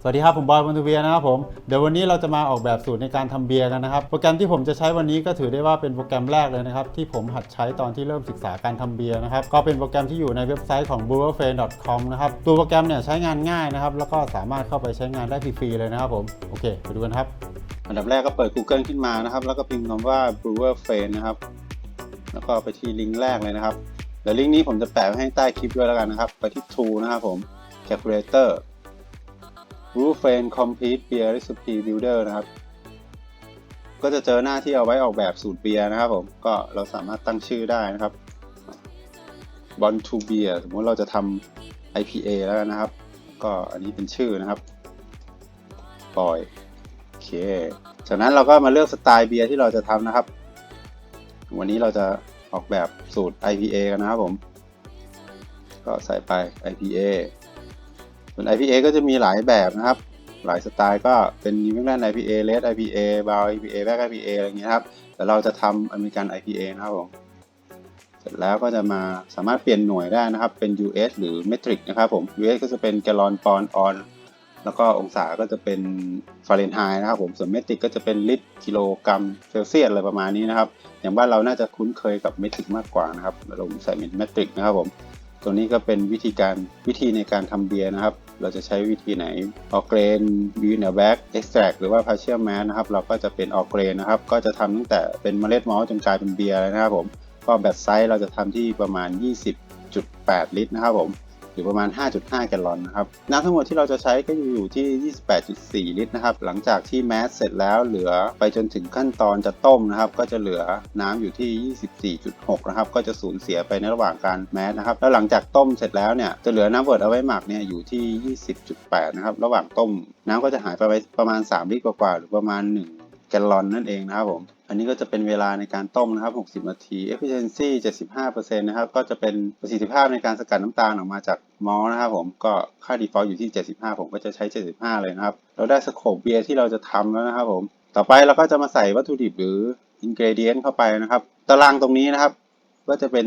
สวัสดีครับ ผมบอยบอนทูเบียนะครับผม เดี๋ยววันนี้เราจะมาออกแบบสูตรในการทำเบียร์กันนะครับ โปรแกรมที่ผมจะใช้วันนี้ก็ถือได้ว่าเป็นโปรแกรมแรกเลยนะครับ ที่ผมหัดใช้ตอนที่เริ่มศึกษาการทำเบียร์นะครับ ก็เป็นโปรแกรมที่อยู่ในเว็บไซต์ของ b r e w e r f r i e n d c o m นะครับ ตัวโปรแกรมเนี่ยใช้งานง่ายนะครับ แล้วก็สามารถเข้าไปใช้งานได้ฟรีๆเลยนะครับผม โอเค ไปดูกันครับ อันดับแรกก็เปิด Google ขึ้นมานะครับ แล้วก็พิมพ์คำว่า brewer f r i e n นะครับ แล้วก็ไปที่ลิงก์แรกเลยนะครับ เดี๋ยวลิงก์นี้ผมจะแปะไว้ให้ใต้คลิปด้วยแล้วกันนะครับ ไปที่ Tool นะครับผม Calculator r o o f a n Complete Beer Recipe Builder นะครับ ก็จะเจอหน้าที่เอาไว้ออกแบบสูตรเบียร์นะครับผมก็เราสามารถตั้งชื่อได้นะครับ b o n to Beer สมมติเราจะทำ IPA แล้วนะครับ ก็อันนี้เป็นชื่อนะครับปล่อยโอเคจากนั้นเราก็มาเลือกสไตล์เบียร์ที่เราจะทำนะครับ วันนี้เราจะออกแบบสูตร IPA กันนะครับผม ก็ใส่ไป IPA ส่วน IPA ก็จะมีหลายแบบนะครับ หลายสไตล์ก็เป็น New England IPA Red IPA Brown IPA Black IPA อะไรอย่างเงี้ยครับ แต่เราจะทำอเมริกัน IPA นะครับผม เสร็จแล้วก็จะมาสามารถเปลี่ยนหน่วยได้นะครับ เป็น US หรือ Metric นะครับผม US ก็จะเป็นแกลลอนปอนออนแล้วก็องศาก็จะเป็นฟาเรนไฮต์นะครับผม ส่วนเมตริกก็จะเป็นลิตรกิโลกรัมเซลเซียสอะไรประมาณนี้นะครับ อย่างบ้านเราน่าจะคุ้นเคยกับเมตริกมากกว่านะครับเราใส่เป็นเมตริกนะครับผม ตัวนี้ก็เป็นวิธีการวิธีในการทำเบียร์นะครับ เราจะใช้วิธีไหนออเกรนบีเนอร์แบ็กเอ็กซ์แทรกหรือว่าพาเชียลแมนนะครับ เราก็จะเป็นออเกรนนะครับ ก็จะทำตั้งแต่เป็นเมล็ดมอลจนกลายเป็นเบียร์เลยนะครับผม ก็แบตไซส์เราจะทำที่ประมาณ 20.8 ลิตรนะครับผม หรือประมาณ 5.5 แกลลอนนะครับ น้ำทั้งหมดที่เราจะใช้ก็อยู่ที่ 28.4 ลิตรนะครับ หลังจากที่แมสเสร็จแล้วเหลือไปจนถึงขั้นตอนจะต้มนะครับ ก็จะเหลือน้ำอยู่ที่ 24.6 นะครับ ก็จะสูญเสียไปในระหว่างการแมสนะครับ แล้วหลังจากต้มเสร็จแล้วเนี่ย จะเหลือน้ำเวิร์ดเอาไว้หมักเนี่ยอยู่ที่ 20.8 นะครับ ระหว่างต้มน้ำก็จะหายไปประมาณ 3 ลิตรกว่าๆหรือประมาณ 1 แกลลอนนั่นเองนะครับผม อันนี้ก็จะเป็นเวลาในการต้มนะครับ 60 นาที efficiency 75%นะครับ ก็จะเป็นประสิทธิภาพในการสกัดน้ำตาลออกมาจากมอลนะครับผม ก็ค่า default อยู่ที่ 75 ผมก็จะใช้ 75 เลยนะครับ เราได้สโคปเบียร์ที่เราจะทำแล้วนะครับผม ต่อไปเราก็จะมาใส่วัตถุดิบหรือ ingredient เข้าไปนะครับ ตารางตรงนี้นะครับ ก็จะเป็น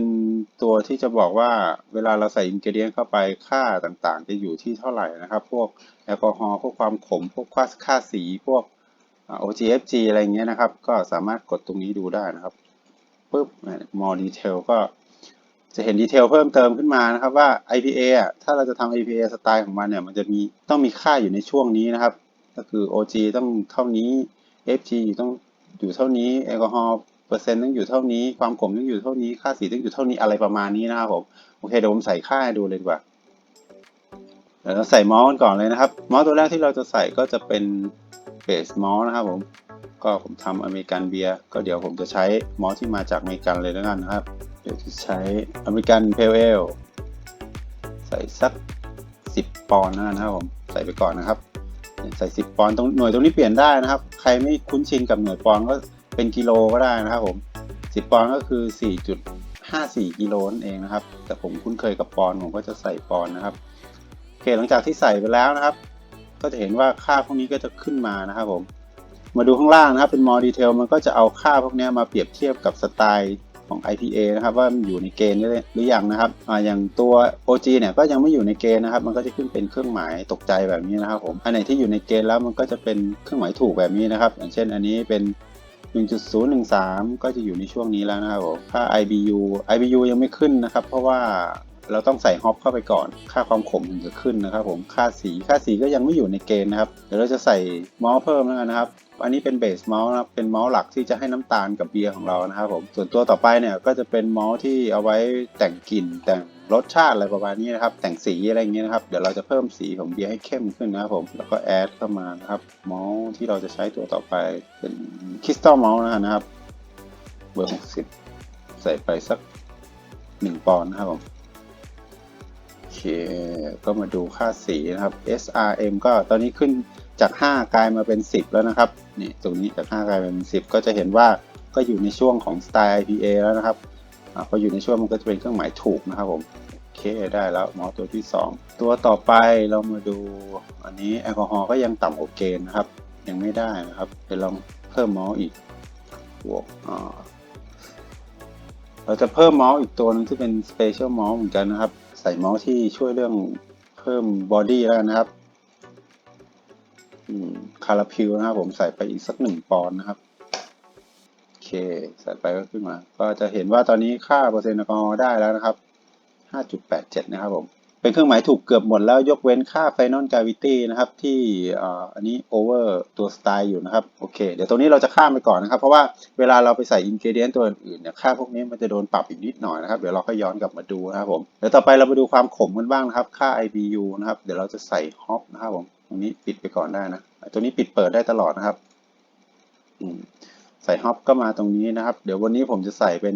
ตัวที่จะบอกว่าเวลาเราใส่ ingredient เข้าไปค่าต่างๆ จะอยู่ที่เท่าไหร่นะครับ พวกแอลกอฮอล์ พวกความขม พวกค่าสี พวก OGFG อะไรเงี้ยนะครับ ก็สามารถกดตรงนี้ดูได้นะครับปุ๊บ more detail ก็จะเห็นดีเทลเพิ่มเติมขึ้นมานะครับว่า IPA อะถ้าเราจะทำ IPA สไตล์ของมันเนี่ย มันจะมีต้องมีค่าอยู่ในช่วงนี้นะครับ ก็คือ OG ต้องเท่านี้ FG ต้องอยู่เท่านี้แอลกอฮอล์เปอร์เซ็นต์ต้องอยู่เท่านี้ ความขมต้องอยู่เท่านี้ ค่าสีต้องอยู่เท่านี้อะไรประมาณนี้นะครับผมโอเคเดี๋ยวผมใส่ค่าให้ดูเลยดีกว่าเดี๋ยวเราใส่มอลต์ก่อนเลยนะครับมอลต์ตัวแรกที่เราจะใส่ก็จะเป็น เบสมอลนะครับผม ก็ผมทำอเมริกันเบียร์ก็เดี๋ยวผมจะใช้มอลที่มาจากอเมริกันเลยแล้วกันนะครับ เดี๋ยวจะใช้อเมริกันเพลเอลใส่สัก 10 ปอนด์นะครับผมใส่ไปก่อนนะครับ ใส่ 10 ปอนด์ตรงหน่วยตรงนี้เปลี่ยนได้นะครับ ใครไม่คุ้นชินกับหน่วยปอนด์ก็เป็นกิโลก็ได้นะครับผม 10 ปอนด์ก็คือ 4.54 กิโลนั่นเองนะครับ แต่ผมคุ้นเคยกับปอนด์ผมก็จะใส่ปอนด์นะครับโอเคหลังจากที่ใส่ไปแล้วนะครับ ก็จะเห็นว่าค่าพวกนี้ก็จะขึ้นมานะครับผม มาดูข้างล่างนะครับเป็น more detail มันก็จะเอาค่าพวกนี้มาเปรียบเทียบกับสไตล์ของ IPA นะครับว่ามันอยู่ในเกณฑ์หรือยังนะครับออย่างตัว OG เนี่ยก็ยังไม่อยู่ในเกณฑ์นะครับ มันก็จะขึ้นเป็นเครื่องหมายตกใจแบบนี้นะครับผมอันไหนที่อยู่ในเกณฑ์แล้วมันก็จะเป็นเครื่องหมายถูกแบบนี้นะครับ อย่างเช่นอันนี้เป็น 1.013 ก็จะอยู่ในช่วงนี้แล้วนะครับผมค่า IBU IBU ยังไม่ขึ้นนะครับ เพราะว่า เราต้องใส่ฮอปเข้าไปก่อน ค่าความขมถึงจะขึ้นนะครับ ผมค่าสีค่าสีก็ยังไม่อยู่ในเกณฑ์นะครับเดี๋ยวเราจะใส่มอลต์เพิ่มแล้วกันนะครับ อันนี้เป็นเบสมอลต์นะครับเป็นมอลต์หลักที่จะให้น้ำตาลกับเบียร์ของเรานะครับผมส่วนตัวต่อไปเนี่ยก็จะเป็นมอลต์ที่เอาไว้แต่งกลิ่นแต่งรสชาติอะไรประมาณนี้นะครับ แต่งสีอะไรอย่างเงี้ยนะครับ เดี๋ยวเราจะเพิ่มสีของเบียร์ให้เข้มขึ้นนะครับผม แล้วก็แอดเข้ามานะครับ มอลต์ที่เราจะใช้ตัวต่อไปเป็นคริสตัลมอลต์นะครับ เบอร์60ใส่ไปสัก1ปอนด์นะครับผม เค ก็มาดูค่าสีนะครับ SRM ก็ตอนนี้ขึ้นจาก 5 กลายมาเป็น 10 แล้วนะครับ นี่ตรงนี้จาก 5 กลายเป็น 10 ก็จะเห็นว่าก็อยู่ในช่วงของสไตล์ IPA แล้วนะครับอพออยู่ในช่วงมันก็จะเป็นเครื่องหมายถูกนะครับผมโอเคได้แล้วมอตัวที่ 2 ตัวต่อไปเรามาดูอันนี้แอลกอฮอล์ก็ยังต่ำกว่าเกณฑ์นะครับ ยังไม่ได้นะครับเดี๋ยวลองเพิ่มมอลอีกบวกอ่าเราจะเพิ่มมาส์อีกตัวหนึงที่เป็น Special Mouse เหมือนกันนะครับ ใส่เมาส์ที่ช่วยเรื่องเพิ่มบอดี้แล้วนะครับคาราพิวนะครับ ผมใส่ไปอีกสักหนึ่งปอนด์นะครับโอเคใส่ไปก็ขึ้นมา ก็จะเห็นว่าตอนนี้ค่าเปอร์เซ็นต์แอลกอฮอล์ได้แล้วนะครับ 5.87 นะครับผม เป็นเครื่องหมายถูกเกือบหมดแล้วยกเว้นค่า Final Gravity นะครับ ที่อันนี้ over ตัว style อยู่นะครับ โอเค เดี๋ยวตรงนี้เราจะข้ามไปก่อนนะครับ เพราะว่าเวลาเราไปใส่ ingredient ตัวอื่นเนี่ยค่าพวกนี้มันจะโดนปรับอีกนิดหน่อยนะครับ เดี๋ยวเราก็ย้อนกลับมาดูนะครับผมเดี๋ยวต่อไปเราไปดูความขมกันบ้างนะครับ ค่า IBU นะครับ เดี๋ยวเราจะใส่ hop นะครับผมตรงนี้ปิดไปก่อนได้นะตัวนี้ปิดเปิดได้ตลอดนะครับใส่ฮอปก็มาตรงนี้นะครับ เดี๋ยววันนี้ผมจะใส่เป็น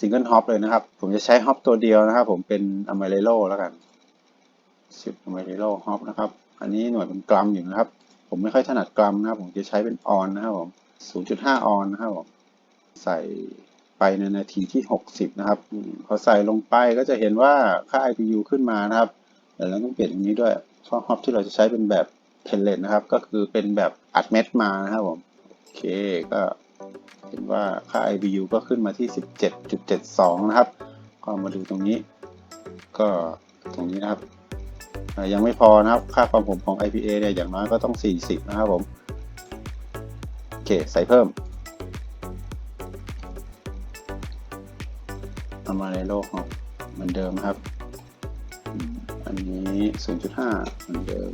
ซิงเกิลฮอปเลยนะครับ ผมจะใช้ฮอปตัวเดียวนะครับ ผมเป็นอ m มรโ o แล้วกัน สิบอ m ม r ร l โ o ฮอปนะครับ อันนี้หน่วยเป็นกรัมอยู่นะครับ ผมไม่ค่อยถนัดกรัมนะครับ ผมจะใช้เป็นออนนะครับผม0.5ออนนะครับผมใส่ไปในนาทีที่ 60 นะครับ พอใส่ลงไปก็จะเห็นว่าค่า IPU ขึ้นมานะครับแต่เราต้องเปลี่ยนอย่างนี้ด้วยเพราะฮอปที่เราจะใช้เป็นแบบเพลเลตนะครับ ก็คือเป็นแบบอัดเม็ดมานะครับผม โอเค ก็เห็นว่าค่า IBU ก็ขึ้นมาที่ 17.72 นะครับ ก็มาดูตรงนี้ ก็ตรงนี้นะครับ ยังไม่พอนะครับ ค่าความผมของ IPA เนี่ยอย่างน้อยก็ต้อง 40 นะครับผม โอเค ใส่เพิ่มเอามาในโลกของเหมือนเดิมครับ อันนี้ 0.5 เหมือนเดิม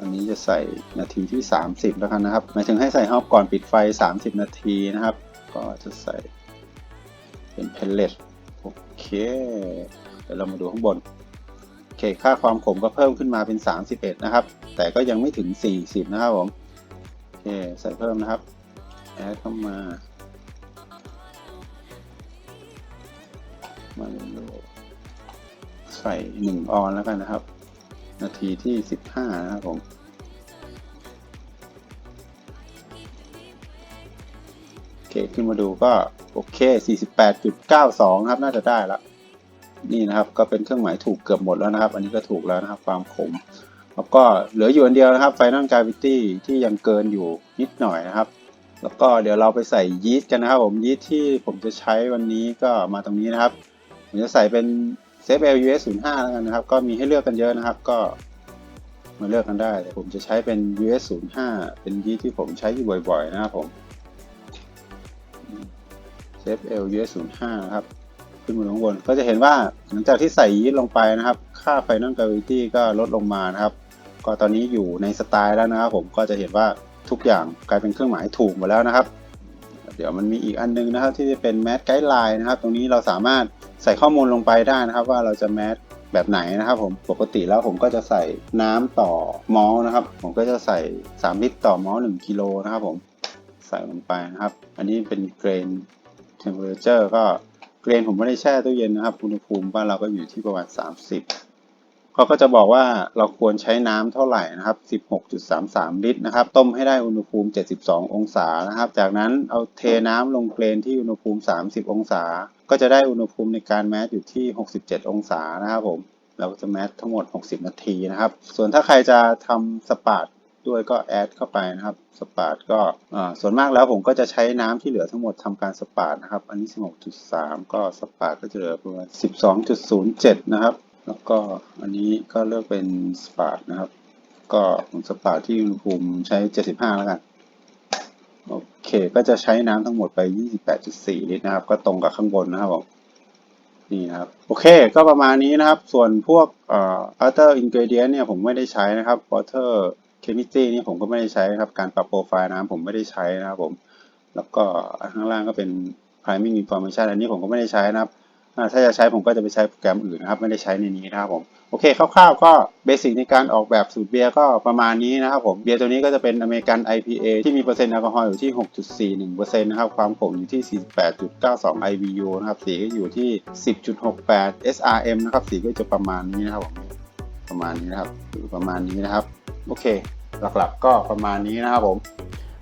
อันนี้จะใส่นาทีที่ 30 แล้วกันนะครับ หมายถึงให้ใส่ฮอปก่อนปิดไฟ 30 นาทีนะครับ ก็จะใส่เป็นเพลเลตโอเค เดี๋ยวเรามาดูข้างบน คค่าความขมก็เพิ่มขึ้นมาเป็น 31 นะครับ แต่ก็ยังไม่ถึง 40 นะครับผมโอเคใส่เพิ่มนะครับแอดเข้ามามาดูใส่ 1 ออนแล้วกันนะครับ นาทีที่ 15 นะครับผมโอเคขึ้นมาดูก็ โอเค 48.92 ครับ น่าจะได้ละ นี่นะครับ ก็เป็นเครื่องหมายถูกเกือบหมดแล้วนะครับ อันนี้ก็ถูกแล้วนะครับ ความขม แล้วก็เหลืออยู่อันเดียวนะครับ Final Gravity ที่ยังเกินอยู่นิดหน่อยนะครับ แล้วก็เดี๋ยวเราไปใส่ยีสต์กันนะครับ ผมยีสต์ที่ผมจะใช้วันนี้ก็มาตรงนี้นะครับผมจะใส่เป็นเซฟ L US 0 5แล้วกันนะครับ ก็มีให้เลือกกันเยอะนะครับ ก็มาเลือกกันได้แต่ผมจะใช้เป็น US 0 5เป็นยีสต์ที่ผมใช้อยู่บ่อยๆ นะครับผมเซฟ L US 0 5นะครับ ขึ้นมาข้างบน ก็จะเห็นว่าหลังจากที่ใส่ยีสต์ลงไปนะครับ ค่า Final Gravity ก็ลดลงมานะครับ ก็ตอนนี้อยู่ในสไตล์แล้วนะครับผมก็จะเห็นว่าทุกอย่างกลายเป็นเครื่องหมายถูกหมดแล้วนะครับ เดี๋ยวมันมีอีกอันนึงนะครับ ที่จะเป็นแมสไกด์ไลน์นะครับ ตรงนี้เราสามารถใส่ข้อมูลลงไปได้นะครับ ว่าเราจะแมสแบบไหนนะครับผมปกติแล้วผมก็จะใส่น้ำต่อมอลนะครับ ผมก็จะใส่ 3 ลิตรต่อมอล1กิโลนะครับผมใส่ลงไปนะครับ อันนี้เป็นเกรน temperature ก็ เกรนผมไม่ได้แช่ตู้เย็นนะครับอุณหภูมิบ้านเราก็อยู่ที่ประมาณ 30เขาก็จะบอกว่าเราควรใช้น้ำเท่าไหร่นะครับ 16.33 ลิตรนะครับ ต้มให้ได้อุณหภูมิ 72 องศานะครับ จากนั้นเอาเทน้ำลงเกรนที่อุณหภูมิ 30 องศา ก็จะได้อุณหภูมิในการแมสอยู่ที่ 67 องศานะครับผมเราก็จะแมสทั้งหมด 60 นาทีนะครับ ส่วนถ้าใครจะทำสปาด ด้วยก็แอดเข้าไปนะครับสปาดก็ส่วนมากแล้วผมก็จะใช้น้ำที่เหลือทั้งหมดทำการสปาดนะครับ อันนี้ 16.3 ก็สปาดก็จะเหลือประมาณ 12.07 นะครับ แล้วก็อันนี้ก็เลือกเป็นสปาร์นะครับ ก็ผมสปาร์ที่อุณหภูมิใช้ 75 แล้วกันโอเค ก็จะใช้น้ำทั้งหมดไป 28.4 ลิตรนะครับ ก็ตรงกับข้างบนนะครับผมนี่นะครับ โอเค ก็ประมาณนี้นะครับ ส่วนพวกเอ่อ other ingredient เนี่ยผมไม่ได้ใช้นะครับ water chemistry นี่ผมก็ไม่ได้ใช้นะครับ การปรับโปรไฟล์น้ำผมไม่ได้ใช้นะครับผม แล้วก็ข้างล่างก็เป็น priming information อันนี้ผมก็ไม่ได้ใช้นะครับ ถ้าจะใช้ผมก็จะไปใช้โปรแกรมอื่นนะครับ ไม่ได้ใช้ในนี้นะครับผม โอเค คร่าวๆ ก็เบสิกในการออกแบบสูตรเบียร์ก็ประมาณนี้นะครับผม เบียร์ตัวนี้ก็จะเป็นอเมริกัน IPA ที่มีเปอร์เซ็นต์แอลกอฮอล์อยู่ที่ 6.41%นะครับ ความขมอยู่ที่ 48.92 IBU นะครับ สีก็อยู่ที่ 10.68 SRM นะครับ สีก็จะประมาณนี้นะครับผม ประมาณนี้นะครับ ประมาณนี้นะครับ โอเค หลักๆก็ประมาณนี้นะครับผม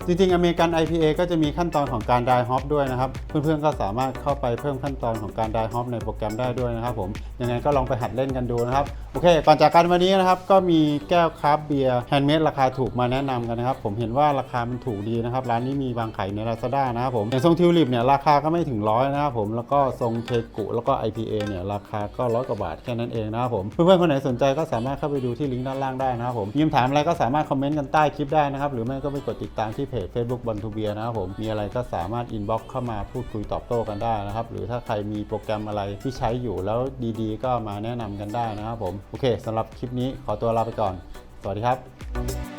จริงๆอเมริกัน IPA ก็จะมีขั้นตอนของการ dry hop ด้วยนะครับ เพื่อนๆก็สามารถเข้าไปเพิ่มขั้นตอนของการ dry hop ในโปรแกรมได้ด้วยนะครับผมยังไงก็ลองไปหัดเล่นกันดูนะครับ โอเค ก่อนจากกันวันนี้นะครับ ก็มีแก้วคราฟเบียร์แฮนด์เมดราคาถูกมาแนะนำกันนะครับ ผมเห็นว่าราคามันถูกดีนะครับ ร้านนี้มีวางขายใน Lazada นะครับผมอย่างทรงทิวลิปเนี่ยราคาก็ไม่ถึงร้อยนะครับผมแล้วก็ทรงเทกุแล้วก็ IPA เนี่ยราคาก็ร้อยกว่าบาทแค่นั้นเองนะครับผมเพื่อนๆคนไหนสนใจก็สามารถเข้าไปดูที่ลิงก์ด้านล่างได้นะครับผมมีคำถามอะไรก็สามารถคอมเมนต์กันใต้คลิปได้นะครับหรือไม่ก็ไปกดติดตามที่เพจ Facebook บอลทูเบียนะครับผมมีอะไรก็สามารถอินบ็อกเข้ามาพูดคุยตอบโต้กันได้นะครับ หรือถ้าใครมีโปรแกรมอะไรที่ใช้อยู่แล้วดีๆ ก็มาแนะนำกันได้นะครับผมโอเคสำหรับคลิปนี้ขอตัวลาไปก่อน สวัสดีครับ